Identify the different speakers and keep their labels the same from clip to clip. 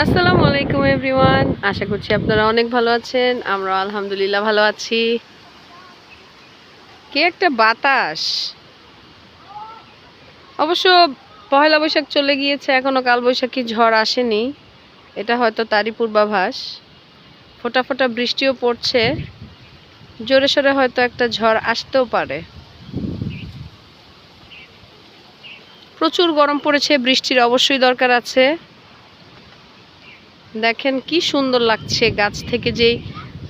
Speaker 1: আসসালামু আলাইকুম, এভরিওয়ান। আশা করছি আপনারা অনেক ভালো আছেন। আমরা আলহামদুলিল্লাহ ভালো আছি। কে একটা বাতাস। অবশ্য পহেলা বৈশাখ চলে গিয়েছে, এখনও কাল বৈশাখী ঝড় আসেনি। এটা হয়তো তারই পূর্বাভাস। ফোটা ফোটা বৃষ্টিও পড়ছে। জোরে সোরে হয়তো একটা ঝড় আসতেও পারে। প্রচুর গরম পড়েছে, বৃষ্টির অবশ্যই দরকার আছে। দেখেন কি সুন্দর লাগছে গাছ থেকে যেই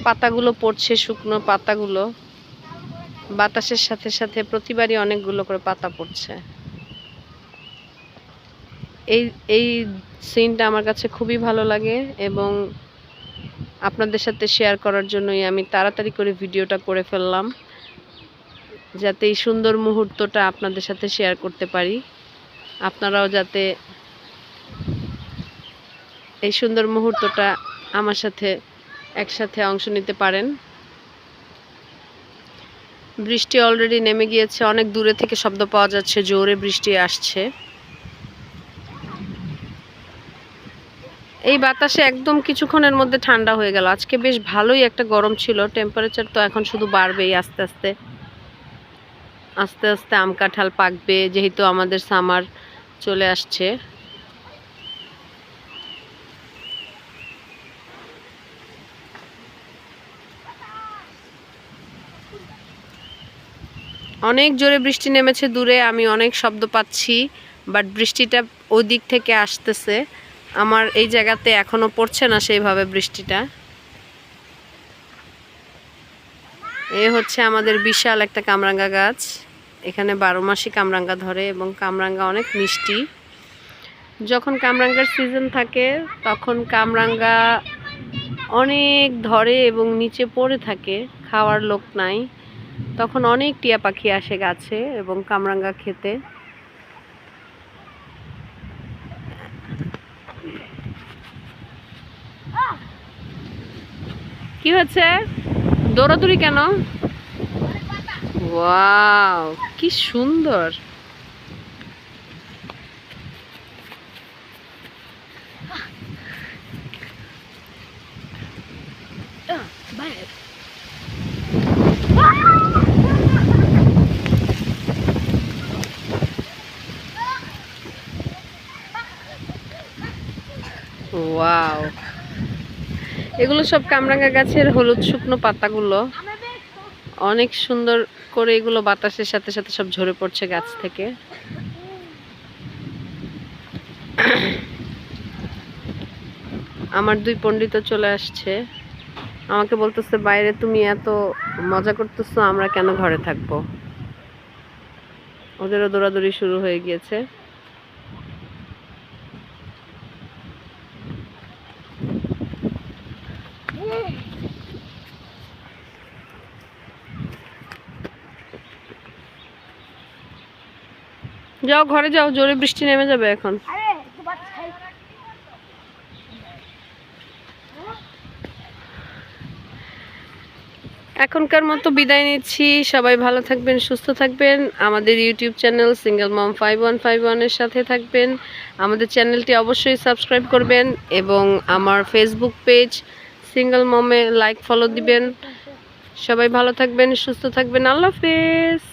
Speaker 1: পাতাগুলো পড়ছে, শুকনো পাতাগুলো। বাতাসের সাথে সাথে প্রতিবারই অনেকগুলো করে পাতা পড়ছে। এই এই সিনটা আমার কাছে খুবই ভালো লাগে এবং আপনাদের সাথে শেয়ার করার জন্যই আমি তাড়াতাড়ি করে ভিডিওটা করে ফেললাম, যাতে এই সুন্দর মুহূর্তটা আপনাদের সাথে শেয়ার করতে পারি। আপনারাও যাতে এই সুন্দর মুহূর্তটা আমার সাথে একসাথে অংশ নিতে পারেন। বৃষ্টি অলরেডি নেমে গিয়েছে, অনেক দূরে থেকে শব্দ পাওয়া যাচ্ছে, জোরে বৃষ্টি আসছে। এই বাতাসে একদম কিছুক্ষণের মধ্যে ঠান্ডা হয়ে গেল। আজকে বেশ ভালোই একটা গরম ছিল টেম্পারেচার তো এখন শুধু বাড়বেই আস্তে আস্তে। আস্তে আস্তে আম কাঁঠাল পাকবে, যেহেতু আমাদের সামার চলে আসছে। অনেক জোরে বৃষ্টি নেমেছে দূরে, আমি অনেক শব্দ পাচ্ছি বাট বৃষ্টিটা ওই দিক থেকে আসতেছে। আমার এই জায়গাতে এখনও পড়ছে না সেইভাবে বৃষ্টিটা। এ হচ্ছে আমাদের বিশাল একটা কামরাঙ্গা গাছ। এখানে বারো মাসই কামরাঙ্গা ধরে এবং কামরাঙ্গা অনেক মিষ্টি। যখন কামরাঙ্গার সিজন থাকে, তখন কামরাঙ্গা অনেক ধরে এবং নিচে পড়ে থাকে, খাওয়ার লোক নাই। তখন অনেক টিয়া পাখি আসে গাছে এবং কামরাঙ্গা খেতে। কি হচ্ছে দৌড়াদৌড়ি কেন? ওয়াও, কি সুন্দর। ওয়াও এগুলো সব কামরাঙ্গা গাছের হলুদ শুকনো পাতাগুলো। অনেক সুন্দর করে এগুলো বাতাসের সাথে সাথে সব ঝরে পড়ছে গাছ থেকে। আমার দুই পণ্ডিত চলে আসছে। আমাকে বলতেছে, বাইরে তুমি এত মজা করতেছো, আমরা কেন ঘরে থাকব? ওদেরও দৌড়াদৌড়ি শুরু হয়ে গিয়েছে। যাও, ঘরে যাও, জোরে বৃষ্টি নেমে যাবে এখন। এখনকার মতো বিদায় নিচ্ছি। সবাই ভালো থাকবেন, সুস্থ থাকবেন। আমাদের YouTube channel single mom five one five ওয়ানের সাথে থাকবেন। আমাদের চ্যানেলটি অবশ্যই সাবস্ক্রাইব করবেন এবং আমার ফেসবুক পেজ সিঙ্গেল মমে লাইক ফলো দিবেন। সবাই ভালো থাকবেন, সুস্থ থাকবেন। আল্লাহ হাফেজ।